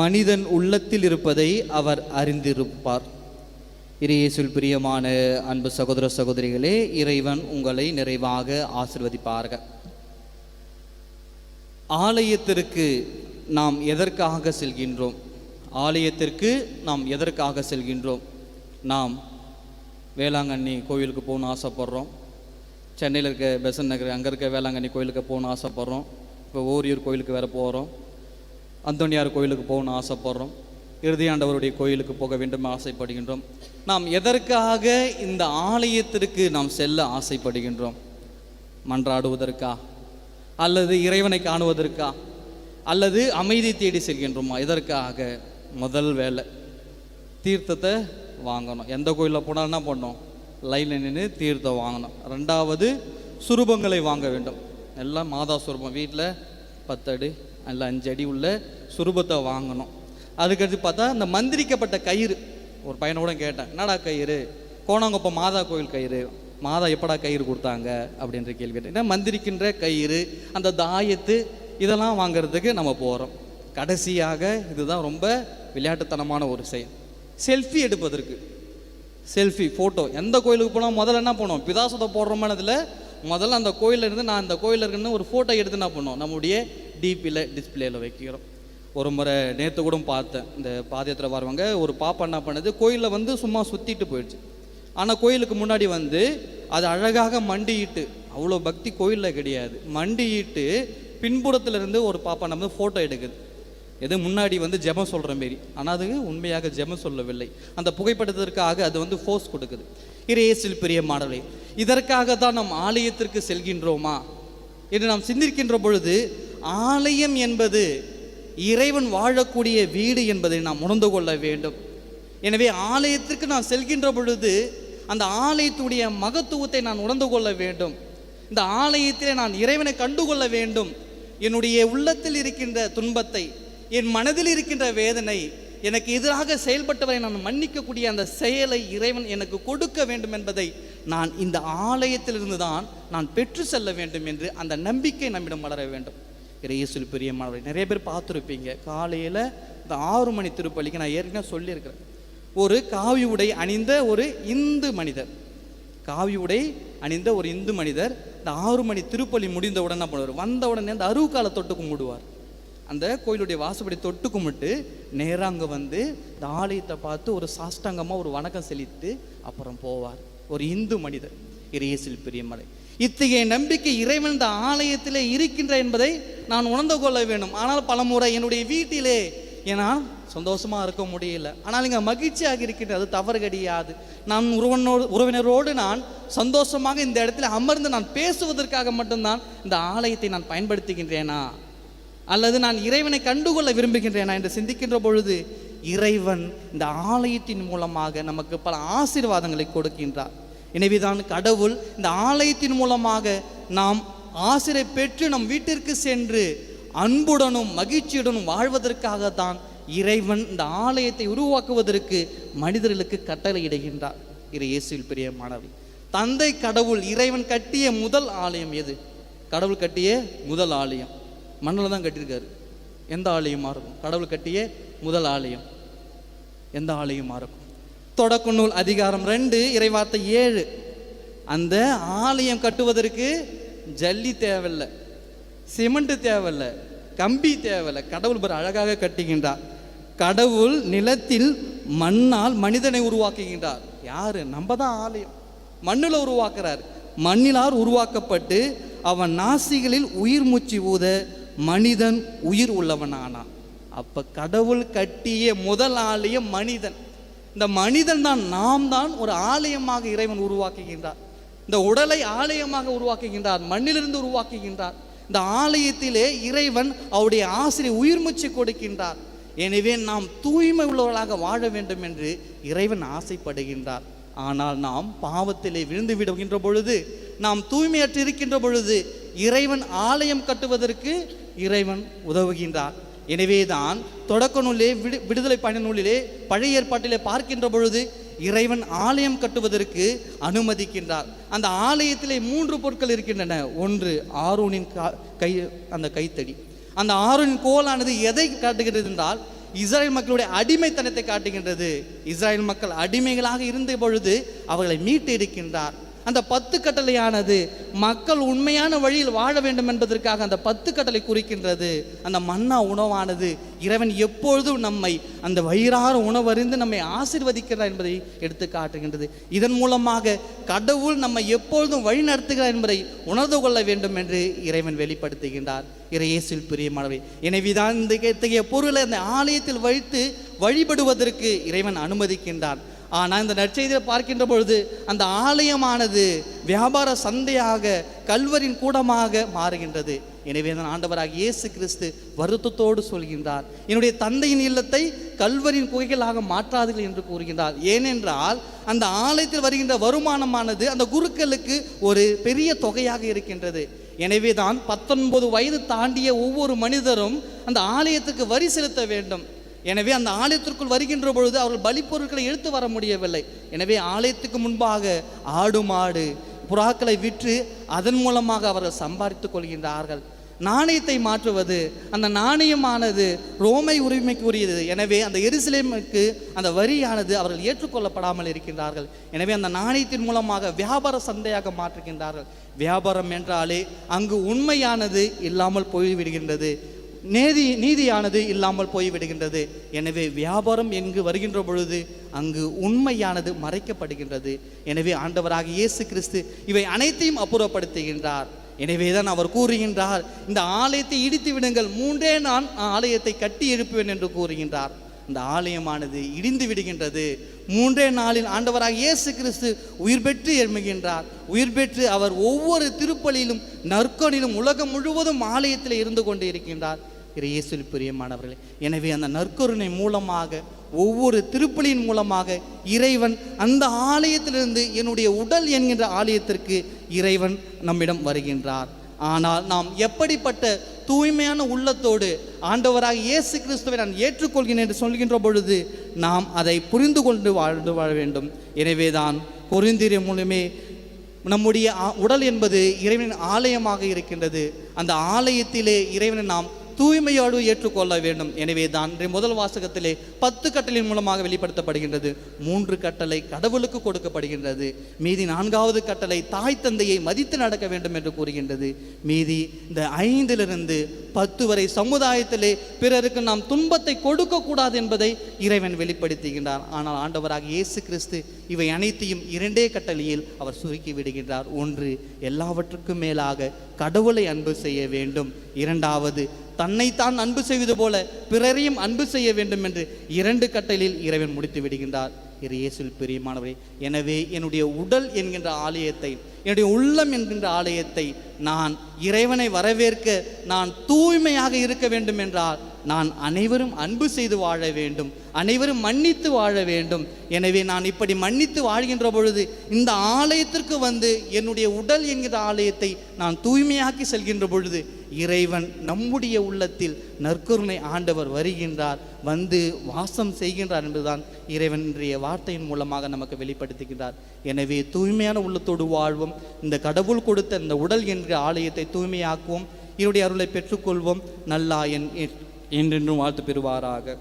மனிதன் உள்ளத்தில் இருப்பதை அவர் அறிந்திருப்பார். இறையேசுல் பிரியமான அன்பு சகோதர சகோதரிகளே இறைவன் உங்களை நிறைவாக ஆசிர்வதிப்பார்கள் ஆலயத்திற்கு நாம் எதற்காக செல்கின்றோம்? ஆலயத்திற்கு நாம் எதற்காக செல்கின்றோம்? நாம் வேளாங்கண்ணி கோவிலுக்கு போகணும்னு ஆசைப்பட்றோம். சென்னையில் இருக்க பெசன் நகர் அங்கே இருக்க வேளாங்கண்ணி கோயிலுக்கு போகணும்னு ஆசைப்பட்றோம். இப்போ ஓரியூர் கோயிலுக்கு வேறு போகிறோம் அந்தோனியார் கோயிலுக்கு போகணும்னு ஆசைப்படுறோம். இறுதியாண்டவருடைய கோயிலுக்கு போக வேண்டும் ஆசைப்படுகின்றோம். நாம் எதற்காக இந்த ஆலயத்திற்கு நாம் செல்ல ஆசைப்படுகின்றோம்? மன்றாடுவதற்கா? அல்லது இறைவனை காணுவதற்கா? அல்லது அமைதி தேடி செல்கின்றோமா? எதற்காக? முதல் வேலை தீர்த்தத்தை வாங்கணும். எந்த கோயிலில் போனால் என்ன பண்ணணும்? லைனில் நின்று தீர்த்தம் வாங்கணும். ரெண்டாவது சுரூபங்களை வாங்க வேண்டும். எல்லாம் மாதா சுரூபம். வீட்டில் பத்தடி அதில் அஞ்சு அடி உள்ள சுரூபத்தை வாங்கணும். அதுக்கடுத்து பார்த்தா இந்த மந்திரிக்கப்பட்ட கயிறு. ஒரு பையனோட கேட்டேன் என்னடா கயிறு? கோணாங்கப்ப மாதா கோயில் கயிறு. மாதா எப்படா கயிறு கொடுத்தாங்க? அப்படின்ற கேள்வி கேட்டேன். ஏன்னா மந்திரிக்கின்ற கயிறு? அந்த தாயத்து இதெல்லாம் வாங்கிறதுக்கு நம்ம போகிறோம் கடைசியாக இதுதான் ரொம்ப விளையாட்டுத்தனமான ஒரு செயல். செல்ஃபி எடுப்பதற்கு. Selfie photo. எந்த கோயிலுக்கு போனால் முதல்ல என்ன பண்ணுவோம்? பிதாசத்தை போடுறோமானதில் முதல்ல அந்த கோயிலில் இருந்து நான் அந்த கோயிலில் இருக்குன்னு ஒரு ஃபோட்டோ எடுத்து என்ன பண்ணுவோம் நம்முடைய டிபியில் டிஸ்பிளேயில் வைக்கிறோம். ஒரு முறை நேற்று கூட பார்த்தேன். இந்த பாதயத்தில் வரவங்க ஒரு பாப்பா என்ன பண்ணுது? கோயிலில் வந்து சும்மா சுற்றிட்டு போயிடுச்சு. ஆனால் கோயிலுக்கு முன்னாடி வந்து அது அழகாக மண்டியிட்டு அவ்வளோ பக்தி கோயிலில் கிடையாது. மண்டியிட்டு பின்புறத்துலேருந்து ஒரு பாப்பா நம்ம ஃபோட்டோ எடுக்குது. எது முன்னாடி வந்து ஜெபம் சொல்கிற மாரி. ஆனால் அது உண்மையாக ஜெபம் சொல்லவில்லை. அந்த புகைப்படத்திற்காக அது வந்து ஃபோர்ஸ் கொடுக்குது. இறையேசில் பெரிய மாடலை இதற்காக தான் நாம் ஆலயத்திற்கு செல்கின்றோமா? என்று நாம் சிந்திக்கின்ற பொழுது ஆலயம் என்பது இறைவன் வாழக்கூடிய வீடு என்பதை நாம் உணர்ந்து கொள்ள வேண்டும். எனவே ஆலயத்திற்கு நான் செல்கின்ற பொழுது அந்த ஆலயத்துடைய மகத்துவத்தை நான் உணர்ந்து கொள்ள வேண்டும். இந்த ஆலயத்திலே நான் இறைவனை கண்டுகொள்ள வேண்டும். என்னுடைய உள்ளத்தில் இருக்கின்ற துன்பத்தை என் மனதில் இருக்கின்ற வேதனை எனக்கு எதிராக செயல்பட்டவரை நான் மன்னிக்கக்கூடிய அந்த செயலை இறைவன் எனக்கு கொடுக்க வேண்டும் என்பதை நான் இந்த ஆலயத்திலிருந்து தான் நான் பெற்று செல்ல வேண்டும் என்று அந்த நம்பிக்கை நம்மிடம் வளர வேண்டும். இறையேசுல் பிரியமானவரை நிறைய பேர் பார்த்துருப்பீங்க. காலையில் இந்த ஆறு மணி திருப்பலிக்கு நான் ஏற்கனவே சொல்லியிருக்கிறேன். ஒரு காவி உடை அணிந்த ஒரு இந்து மனிதர். காவி உடை அணிந்த ஒரு இந்து மனிதர் இந்த ஆறு மணி திருப்பலி முடிந்த உடனே என்ன பண்ணுவார்? வந்த உடனே அந்த அருவுக்கால தொட்டு கும்பிடுவார். அந்த கோயிலுடைய வாசப்படி தொட்டு கும்பிட்டு நேராக அங்கே வந்து இந்த ஆலயத்தை பார்த்து ஒரு சாஷ்டாங்கமாக ஒரு வணக்கம் செலுத்திட்டு அப்புறம் போவார். ஒரு இந்து மனிதர் இறையேசில் பிரியமலை. இத்தகைய நம்பிக்கை இறைவன் இந்த ஆலயத்திலே இருக்கின்ற என்பதை நான் உணர்ந்து கொள்ள வேண்டும். ஆனால் பலமுறை என்னுடைய வீட்டிலே ஏன்னா சந்தோஷமாக இருக்க முடியல. ஆனால் இங்கே மகிழ்ச்சியாக இருக்கின்றது அது தவறு கிடையாது. நான் உறவனோடு உறவினரோடு நான் சந்தோஷமாக இந்த இடத்துல அமர்ந்து நான் பேசுவதற்காக மட்டும்தான் இந்த ஆலயத்தை நான் பயன்படுத்துகின்றேனா? அல்லது நான் இறைவனை கண்டுகொள்ள விரும்புகின்றேனா என்று சிந்திக்கின்ற பொழுது இறைவன் இந்த ஆலயத்தின் மூலமாக நமக்கு பல ஆசீர்வாதங்களை கொடுக்கின்றார். எனவேதான் கடவுள் இந்த ஆலயத்தின் மூலமாக நாம் ஆசிரை பெற்று நம் வீட்டிற்கு சென்று அன்புடனும் மகிழ்ச்சியுடனும் வாழ்வதற்காகத்தான் இறைவன் இந்த ஆலயத்தை உருவாக்குவதற்கு மனிதர்களுக்கு கட்டளையிடுகின்றார். இறை இயேசுவில் பெரிய மாணவி தந்தை கடவுள் இறைவன் கட்டிய முதல் ஆலயம் எது? கடவுள் கட்டிய முதல் ஆலயம். மண்ணில் தான் கட்டியிருக்காரு. எந்த ஆலயமாக இருக்கும்? கடவுள் கட்டிய முதல் ஆலயம். எந்த ஆலயமாக இருக்கும் தொடக்க நூல் அதிகாரம் ரெண்டு இறைவார்த்தை ஏழு. அந்த ஆலயம் கட்டுவதற்கு ஜல்லி தேவையில்லை சிமெண்ட் தேவையில்லை கம்பி தேவையில்லை. கடவுள் ஒரு அழகாக கட்டுகின்றார். கடவுள் நிலத்தில் மண்ணால் மனிதனை உருவாக்குகின்றார். யாரு? நம்ம தான் ஆலயம். மண்ணில் உருவாக்குறார். மண்ணிலார் உருவாக்கப்பட்டு அவன் நாசிகளில் உயிர் மூச்சு ஊத மனிதன் உயிர் உள்ளவனானான். அப்போ கடவுள் கட்டிய முதல் ஆலயம் மனிதன். இந்த மனிதன் தான் நாம் தான் ஒரு ஆலயமாக இறைவன் உருவாக்குகின்றார். இந்த உடலை ஆலயமாக உருவாக்குகின்றார் மண்ணிலிருந்து உருவாக்குகின்றார். இந்த ஆலயத்திலே இறைவன் அவருடைய ஆசிரியர் உயிர் மூச்சு கொடுக்கின்றார். எனவே நாம் தூய்மை உள்ளவர்களாக வாழ வேண்டும் என்று இறைவன் ஆசைப்படுகின்றார். ஆனால் நாம் பாவத்திலே விழுந்து விடுகின்ற பொழுது நாம் தூய்மையற்று இருக்கின்ற பொழுது இறைவன் ஆலயம் கட்டுவதற்கு இறைவன் உதவுகின்றார். எனவேதான் தொடக்க நூலிலே விடு விடுதலை பயண நூலிலே பழைய ஏற்பாட்டிலே பார்க்கின்ற பொழுது இறைவன் ஆலயம் கட்டுவதற்கு அனுமதிக்கின்றார். அந்த ஆலயத்திலே மூன்று பொருட்கள் இருக்கின்றன. ஒன்று ஆரோனின் கை அந்த கைத்தடி. அந்த ஆரோனின் கோலானது எதை காட்டுகிறது என்றால் இஸ்ரேல் மக்களுடைய அடிமைத்தனத்தை காட்டுகின்றது. இஸ்ரேல் மக்கள் அடிமைகளாக இருந்த பொழுது அவர்களை மீட்டெடுக்கின்றார் அந்த பத்து கட்டளையானது மக்கள் உண்மையான வழியில் வாழ வேண்டும் என்பதற்காக அந்த பத்து கட்டளை குறிக்கின்றது. அந்த மன்னா உணவானது இறைவன் எப்பொழுதும் நம்மை அந்த வயிறார உணவறிந்து நம்மை ஆசிர்வதிக்கிறார் என்பதை எடுத்து காட்டுகின்றது. இதன் மூலமாக கடவுள் நம்மை எப்பொழுதும் வழி நடத்துகிறார் என்பதை உணர்ந்து கொள்ள வேண்டும் என்று இறைவன் வெளிப்படுத்துகின்றார். இறையேசில் பிரியமானவை எனவேதான் இந்த இத்தகைய பொருளை அந்த ஆலயத்தில் வைத்து வழிபடுவதற்கு இறைவன் அனுமதிக்கின்றான். ஆனால் இந்த நற்செய்தியை பார்க்கின்ற பொழுது அந்த ஆலயமானது வியாபார சந்தையாக கல்வரின் கூடமாக மாறுகின்றது. எனவே தான் ஆண்டவராக இயேசு கிறிஸ்து வருத்தத்தோடு சொல்கின்றார். என்னுடைய தந்தையின் இல்லத்தை கல்வரின் குகைகளாக மாற்றாதீர்கள் என்று கூறுகின்றார். ஏனென்றால் அந்த ஆலயத்தில் வருகின்ற வருமானமானது அந்த குருக்களுக்கு ஒரு பெரிய தொகையாக இருக்கின்றது. எனவே தான் பத்தொன்பது வயது தாண்டிய ஒவ்வொரு மனிதரும் அந்த ஆலயத்துக்கு வரி செலுத்த வேண்டும். எனவே அந்த ஆலயத்திற்குள் வருகின்ற பொழுது அவர்கள் பலிப்பொருட்களை எடுத்து வர முடியவில்லை. எனவே ஆலயத்துக்கு முன்பாக ஆடு மாடு புறாக்களை விற்று அதன் மூலமாக அவர்கள் சம்பாதித்துக் கொள்கின்றார்கள். நாணயத்தை மாற்றுவது அந்த நாணயமானது ரோமை உரிமைக்கு உரியது எனவே அந்த எருசலேமுக்கு அந்த வரியானது அவர்கள் ஏற்றுக்கொள்ளப்படாமல் இருக்கின்றார்கள். எனவே அந்த நாணயத்தின் மூலமாக வியாபார சந்தையாக மாற்றுகின்றார்கள். வியாபாரம் என்றாலே அங்கு உண்மையானது இல்லாமல் போய்விடுகின்றது. நேதி நீதியானது இல்லாமல் போய்விடுகின்றது. எனவே வியாபாரம் எங்கு வருகின்ற பொழுது அங்கு உண்மையானது மறைக்கப்படுகின்றது. எனவே ஆண்டவராக இயேசு கிறிஸ்து இவை அனைத்தையும் அப்புறப்படுத்துகின்றார். எனவே தான் அவர் கூறுகின்றார் இந்த ஆலயத்தை இடித்து விடுங்கள் மூன்றே நான் ஆலயத்தை கட்டி எழுப்புவேன் என்று கூறுகின்றார். இந்த ஆலயமானது இடிந்து விடுகின்றது. மூன்றே நாளில் ஆண்டவராக இயேசு கிறிஸ்து உயிர் பெற்று எழுமுகின்றார் உயிர் பெற்று அவர் ஒவ்வொரு திருப்பலியிலும் நற்கொனிலும் உலகம் முழுவதும் ஆலயத்தில் இருந்து கொண்டு இருக்கின்றார். திரு இயேசுவில் பிரியமானவர்களே எனவே அந்த நற்கருணை மூலமாக ஒவ்வொரு திருப்பலியின் மூலமாக இறைவன் அந்த ஆலயத்திலிருந்து என்னுடைய உடல் என்கின்ற ஆலயத்திற்கு இறைவன் நம்மிடம் வருகின்றார். ஆனால் நாம் எப்படிப்பட்ட தூய்மையான உள்ளத்தோடு ஆண்டவராக இயேசு கிறிஸ்துவை நான் ஏற்றுக்கொள்கிறேன் என்று சொல்கின்ற பொழுது நாம் அதை புரிந்து கொண்டு வாழ்ந்து வாழ வேண்டும். எனவே தான் பொருந்திரிய மூலமே நம்முடைய உடல் என்பது இறைவனின் ஆலயமாக இருக்கின்றது. அந்த ஆலயத்திலே இறைவனை நாம் தூய்மையோடு ஏற்றுக்கொள்ள வேண்டும். எனவே தான் இன்றைய முதல் வாசகத்திலே பத்து கட்டளின் மூலமாக வெளிப்படுத்தப்படுகின்றது. மூன்று கட்டளை கடவுளுக்கு கொடுக்கப்படுகின்றது. மீதி நான்காவது கட்டளை தாய் தந்தையை மதித்து நடக்க வேண்டும் என்று கூறுகின்றது. மீதி இந்த ஐந்திலிருந்து பத்து வரை சமுதாயத்திலே பிறருக்கு நாம் துன்பத்தை கொடுக்கக்கூடாது என்பதை இறைவன் வெளிப்படுத்துகின்றார். ஆனால் ஆண்டவராக இயேசு கிறிஸ்து இவை அனைத்தையும் இரண்டே கட்டளையில் அவர் சுருக்கி விடுகின்றார். ஒன்று எல்லாவற்றுக்கும் மேலாக கடவுளை அன்பு செய்ய வேண்டும். இரண்டாவது தன்னைத்தான் அன்பு செய்வது போல பிறரையும் அன்பு செய்ய வேண்டும் என்று இரண்டு கட்டலில் இறைவன் முடித்து விடுகின்றார். இறை இயேசுவில் பிரியமானவரே எனவே என்னுடைய உடல் என்கின்ற ஆலயத்தை என்னுடைய உள்ளம் என்கின்ற ஆலயத்தை நான் இறைவனை வரவேற்க நான் தூய்மையாக இருக்க வேண்டும் என்றால் நான் அனைவரும் அன்பு செய்து வாழ வேண்டும் அனைவரும் மன்னித்து வாழ வேண்டும். எனவே நான் இப்படி மன்னித்து வாழ்கின்ற பொழுது இந்த ஆலயத்திற்கு வந்து என்னுடைய உடல் என்கிற ஆலயத்தை நான் தூய்மையாக்கி செல்கின்ற பொழுது இறைவன் நம்முடைய உள்ளத்தில் நற்கருணை ஆண்டவர் வருகின்றார் வந்து வாசம் செய்கின்றார் என்பதுதான் இறைவன் இன்றைய வார்த்தையின் மூலமாக நமக்கு வெளிப்படுத்துகின்றார். எனவே தூய்மையான உள்ளத்தோடு வாழ்வோம் இந்த கடவுள் கொடுத்த இந்த உடல் என்ற ஆலயத்தை தூய்மையாக்குவோம் இவருடைய அருளை பெற்றுக்கொள்வோம். நல்லா என் என்றென்றும் வாழ்த்து பெறுவாராக.